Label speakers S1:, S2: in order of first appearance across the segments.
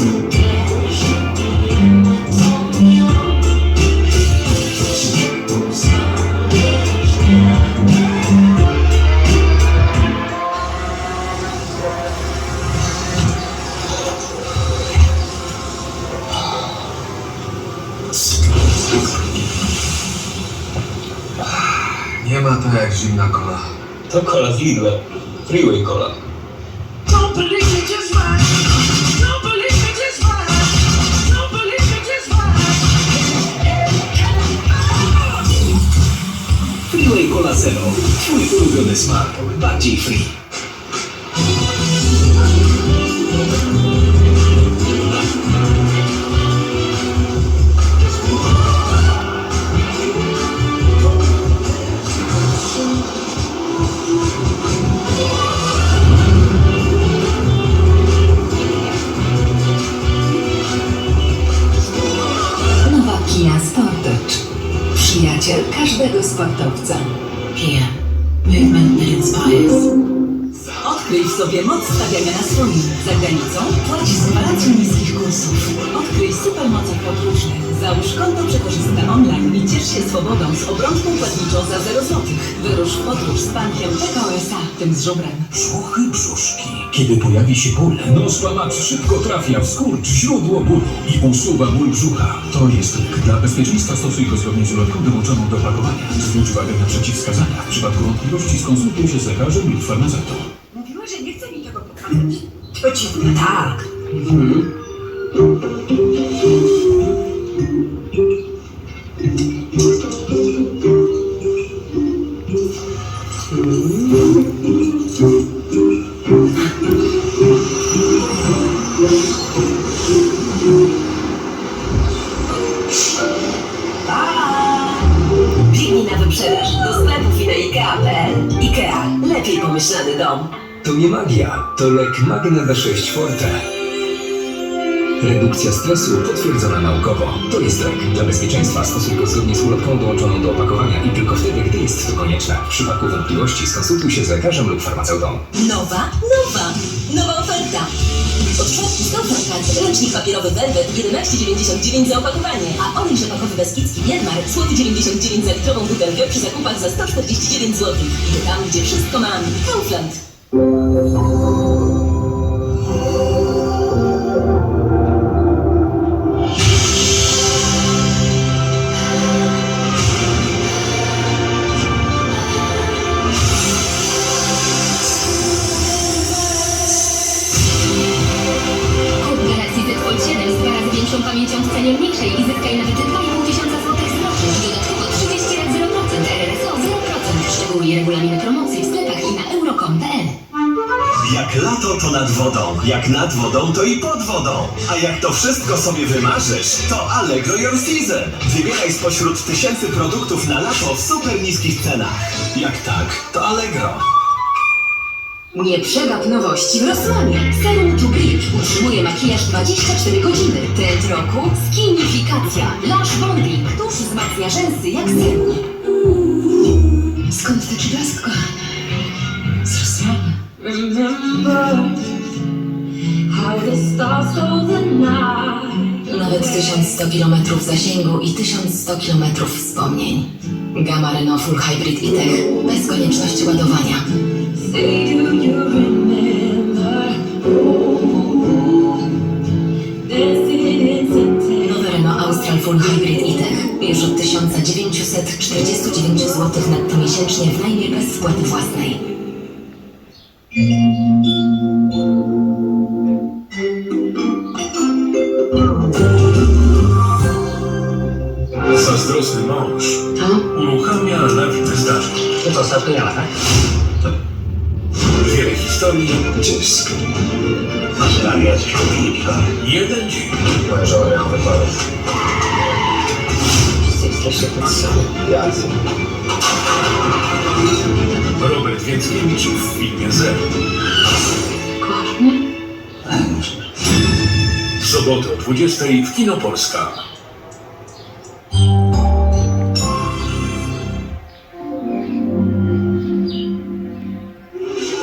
S1: Nie ma to jak zimna kola.
S2: To kola z Lidla. Freeway kola.
S3: Marcelo, un estudio de Smart Battery Free.
S4: Kia. Movement that inspires. Odkryj w sobie moc stawiania na swoim. Za granicą płać z gwarancją niskich kursów. Odkryj supermoce podróżnych. Załóż konto przekorzystane online i ciesz się swobodą z obrączką płatniczą za 0 zł. Wyrusz w podróż z bankiem PKO SA, tym z żubrem.
S3: Brzuchy brzuszki. Kiedy pojawi się ból, Nospa Max szybko trafia w skurcz, źródło bólu i usuwa ból brzucha. To jest lek. Dla bezpieczeństwa stosuj go zgodnie z ulotką dołączoną do opakowania. Zwróć uwagę na przeciwwskazania. W przypadku wątpliwości skonsultuj się z lekarzem lub farmaceutą.
S5: Mówiła, że nie chce mi tego pokazać. Tak.
S3: Magia, to lek Magna B6 Forte. Redukcja stresu potwierdzona naukowo. To jest lek. Dla bezpieczeństwa stosuj go zgodnie z ulotką dołączoną do opakowania i tylko wtedy, gdy jest to konieczne. W przypadku wątpliwości skonsultuj się z lekarzem lub farmaceutą.
S4: Nowa, nowa, nowa oferta. Od czwartku Konfrontacji ręcznik papierowy Velvet 11,99 za opakowanie, a olej rzepakowy Beskidzki Miermar złoty 99 za litrową butelkę przy zakupach za 149 zł. Idę tam, gdzie wszystko mam. Kaufland.
S6: Kup Galaxy Z Fold 7 z razy większą pamięcią w cenie mniejszej i zyskaj nawet 2,5 tysiąca złotych zwrotu. Dodatkowo 30 lat 0%, RRSO 0%. Szczegóły i promocji
S7: lato to nad wodą, jak nad wodą to i pod wodą. A jak to wszystko sobie wymarzysz, to Allegro Your Season. Wybieraj spośród tysięcy produktów na lato w super niskich cenach. Jak tak, to Allegro.
S4: Nie przegap nowości w Rosmanie. Serum to utrzymuje makijaż 24 godziny. Trend roku – skinifikacja. Lash Bonding. Tuż wzmacnia rzęsy jak serum. Skąd taki blask, kochana? Nawet 1100 km zasięgu i 1100 km wspomnień. Gamma Renault Full Hybrid e-Tech bez konieczności ładowania. Nowe Renault Austral Full Hybrid e-Tech już od 1949 zł netto miesięcznie w najmie bez spłaty własnej.
S3: Zazdrosny mąż uruchamia lawinę zdarzeń.
S2: To co, startujemy, tak?
S3: Wiele historii,
S2: nami jacyś kupili piwa.
S3: jeden dzień.
S2: Moja żona miała wypadek. Wszyscy jesteście tacy sami. Jacy?
S3: Robert Więckiewicz w filmie Zero. W sobotę o 20 w Kino Polska.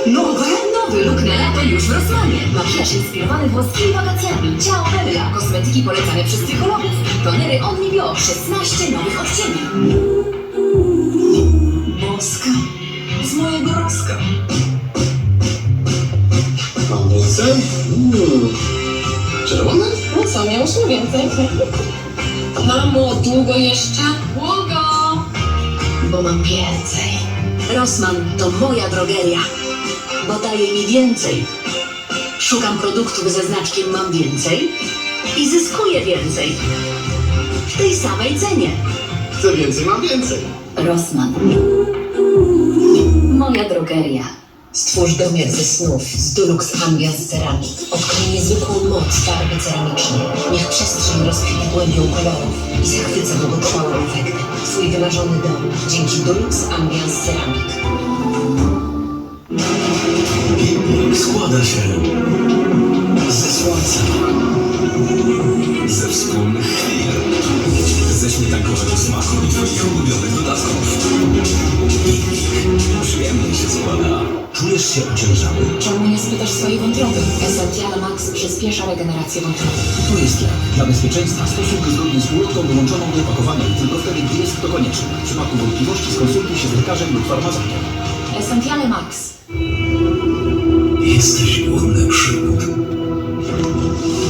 S4: Nowy, nowy look na lato już w Rosmanie. Makijaż inspirowany włoskimi wakacjami. Ciało
S6: polecane przez psychologów. Tonery Omnibio 16 nowych odcieni.
S8: Mm. Czerwone?
S6: No co, miałyśmy więcej? Mamo, długo jeszcze? Długo! Bo mam więcej. Rossmann to moja drogeria, bo daje mi więcej. Szukam produktów ze znaczkiem mam więcej i zyskuję więcej. W tej samej cenie.
S8: Chcę więcej, mam więcej.
S6: Rossmann. Moja drogeria. Stwórz domiar ze snów z Dulux Ambiance Ceramic. Odkryj niezwykłą moc farby ceramicznej. Niech przestrzeń rozkwita głębią kolorów i zachwyca długotrwałym efektem. Twój wymarzony dom dzięki Dulux Ambiance Ceramic.
S7: Piknik składa się ze słońca, ze wspólnych chwil, ze śmietankowego smaku i twoich ulubionych dodatków. Się ociężały?
S6: Czemu nie spytasz swojej wątroby? Essential Max przyspiesza regenerację wątroby.
S3: To jest lek. Dla bezpieczeństwa stosunek zgodnie z ulotką wyłączoną do opakowania i tylko wtedy, gdy jest to konieczne. W przypadku wątpliwości skonsultuj się z lekarzem lub farmaceutą.
S6: Essential Max.
S7: Jesteś głodny przygód.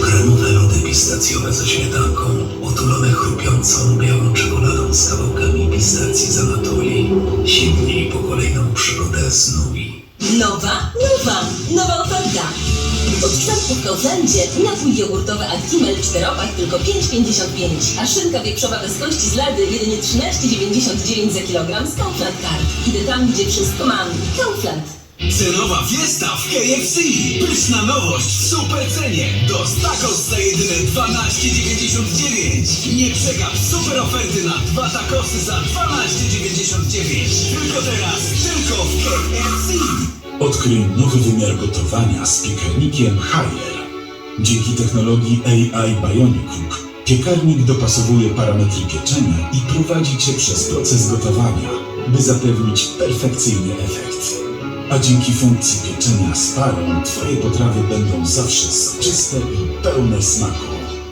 S7: Kremowe lody pistacjowe ze śmietanką, otulone chrupiącą białą czekoladą z kawałkami pistacji z Anatolii. Sięgnij po kolejną przygodę z Nui.
S9: Nowa, nowa, nowa oferta. Od czwartku w Kauflandzie napój jogurtowy Actimel 4 opak tylko 5,55, a szynka wieprzowa bez kości z lady jedynie 13,99 za kilogram z Kaufland Card. Idę tam, gdzie wszystko mam. Kaufland.
S7: Cenowa fiesta w KFC! Pyszna nowość w super cenie! Za jedyne 12,99! Nie przegap super oferty na dwa tacosy za 12,99! Tylko teraz, tylko w KFC!
S3: Odkryj nowy wymiar gotowania z piekarnikiem Haier. Dzięki technologii AI Bionic Cook piekarnik dopasowuje parametry pieczenia i prowadzi Cię przez proces gotowania, by zapewnić perfekcyjny efekt. A dzięki funkcji pieczenia z parą Twoje potrawy będą zawsze soczyste i pełne smaku.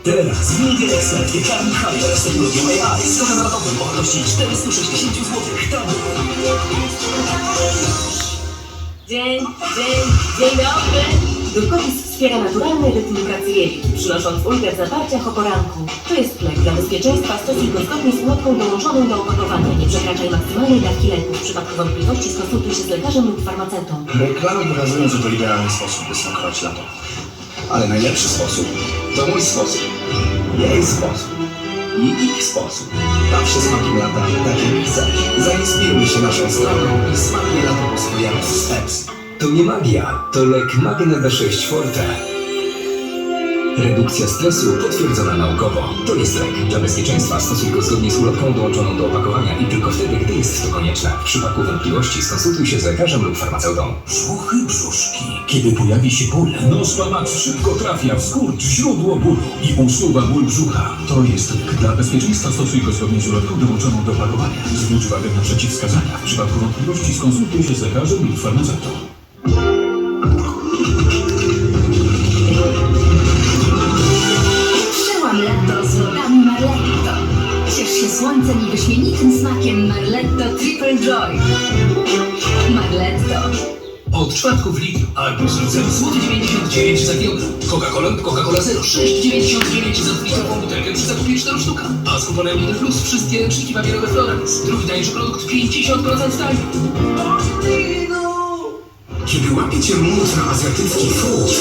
S7: Teraz Media Expert piekarnik Haier z technologią AI z kodem rabatowym o wartości 460 zł. Tabu!
S9: Dzień, dzień, dzień dobry. Dukowis wspiera naturalny rytm pracy przynosząc ulgę w zaparciach o poranku. To jest lek dla bezpieczeństwa, stosuj go zgodnie z ulotką dołączoną do opakowania. Nie przekraczaj maksymalnej dawki leku. W przypadku wątpliwości skonsultuj się z lekarzem lub farmaceutą.
S8: Reklamy pokazują, że to idealny sposób, by smakrować lato. Ale najlepszy sposób to mój sposób. Jej sposób. I ich sposób. Baw się smakiem lata, tak jak chcesz. Zainspiruj się naszą stroną i smaknie lato po swojemu z Pepsi.
S10: To nie magia, to lek Magne B6 Forte. Redukcja stresu potwierdzona naukowo. To jest lek. Dla bezpieczeństwa stosuj go zgodnie z ulotką dołączoną do opakowania i tylko wtedy, gdy jest to konieczne. W przypadku wątpliwości skonsultuj się z lekarzem lub farmaceutą.
S3: Brzuchy, brzuszki. Kiedy pojawi się ból, Nospa Max szybko trafia w skurcz, źródło bólu i usuwa ból brzucha. To jest lek. Dla bezpieczeństwa stosuj go zgodnie z ulotką dołączoną do opakowania. Zwróć uwagę na przeciwwskazania. W przypadku wątpliwości skonsultuj się z lekarzem lub farmaceutą.
S6: Przełam lato z lodami Marletto. Ciesz się słońcem i wyśmienitym smakiem Marletto Triple Joy. Marletto.
S3: Od czwartku w Lidlu Arbuz Lidl 0,99 za kilogram. Coca-Cola Coca-Cola Zero 6,99 za litrową butelkę przy zakupie 4 sztuka. A z kuponem Lidl Plus wszystkie ręczniki papierowe Florence. Drugi tańszy produkt 50% taniej.
S11: Kiedy łapiecie mód na azjatycki food,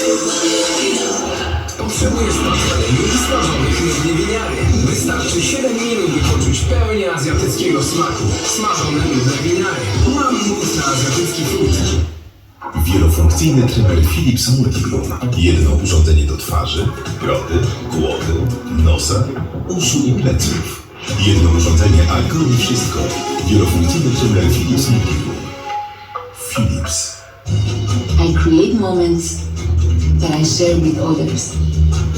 S11: potrzebujesz patelni smażonych nudnie winiary. Wystarczy 7 minut, by poczuć pełnię azjatyckiego smaku. Smażone nudne winiary. Mam mód na azjatycki food.
S12: Wielofunkcyjny trymer Philips Multibloom. Jedno urządzenie do twarzy, brody, głowy, nosa, uszu i pleców. Jedno urządzenie, a robi wszystko. Wielofunkcyjny trymer Philips Multibloom. Philips.
S6: I create moments that I share with others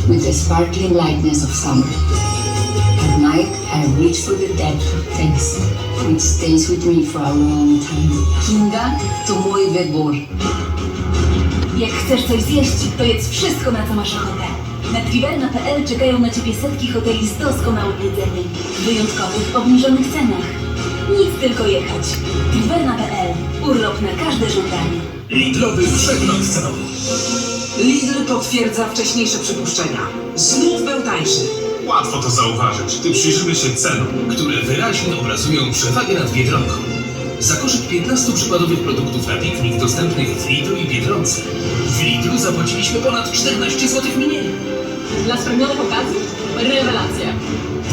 S6: with the sparkling lightness of summer. At night, I reach for the depth of taste, which stays with me for a long time. Kinga to mój wybór.
S9: Jak chcesz coś zjeść, to jedz wszystko, na co masz ochotę.
S5: Na triverna.pl czekają na Ciebie setki hoteli z doskonałym jedzeniem. W wyjątkowych, obniżonych cenach. Nic tylko jechać. Triverna.pl. Urlop na każde żądanie.
S2: Lidlowy przegląd cenowy.
S4: Lidl potwierdza wcześniejsze przypuszczenia. Znów był tańszy.
S2: Łatwo to zauważyć, gdy przyjrzymy się cenom, które wyraźnie obrazują przewagę nad Biedronką. Za koszyk 15 przykładowych produktów na piknik dostępnych w Lidlu i Biedronce. W Lidlu zapłaciliśmy ponad 14 zł mniej.
S13: Dla spełnionych okazji? Rewelacja.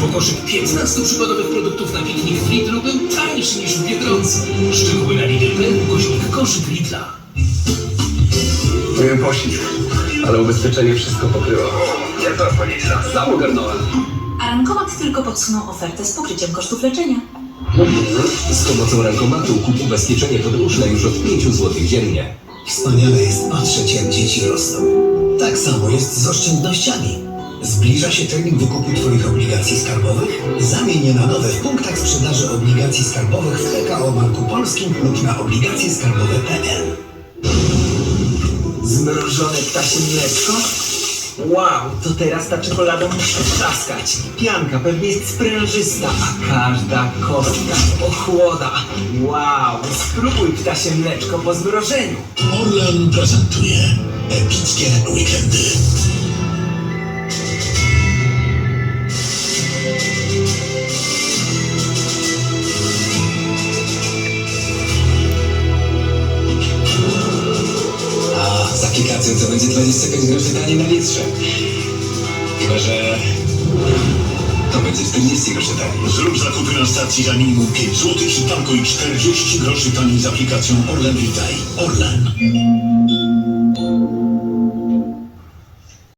S2: Bo koszyk 15 przykładowych produktów na piknik w Lidlu był tańszy niż w Biedronce. Szczegóły na Lidl.pl ukośnik koszyk Lidla.
S14: Miałem pościg, ale ubezpieczenie wszystko pokryło. Nie to Lidla, sam ogarnąłem.
S5: A Rankomat tylko podsunął ofertę z pokryciem kosztów leczenia.
S10: Z pomocą rankomatu kup ubezpieczenie podróżne już od 5 zł dziennie.
S8: Wspaniale jest patrzeć, jak dzieci rosną. Tak samo jest z oszczędnościami. Zbliża się termin wykupu Twoich obligacji skarbowych? Zamień je na nowe w punktach sprzedaży obligacji skarbowych w PKO Banku Polskim lub na obligacjeskarbowe.pl.
S1: Zmrożone ptasie mleczko? Wow, to teraz ta czekolada musi trzaskać. Pianka pewnie jest sprężysta, a każda kostka ochłoda. Wow, spróbuj ptasie mleczko po zmrożeniu.
S3: Orlen prezentuje epickie weekendy.
S8: Aplikacją będzie 25 groszy taniej na litrze. Chyba, że to będzie 40 groszy taniej.
S3: Zrób zakupy na stacji za minimum 5 zł i tankuj 40 groszy taniej z aplikacją Orlen Witaj. Orlen.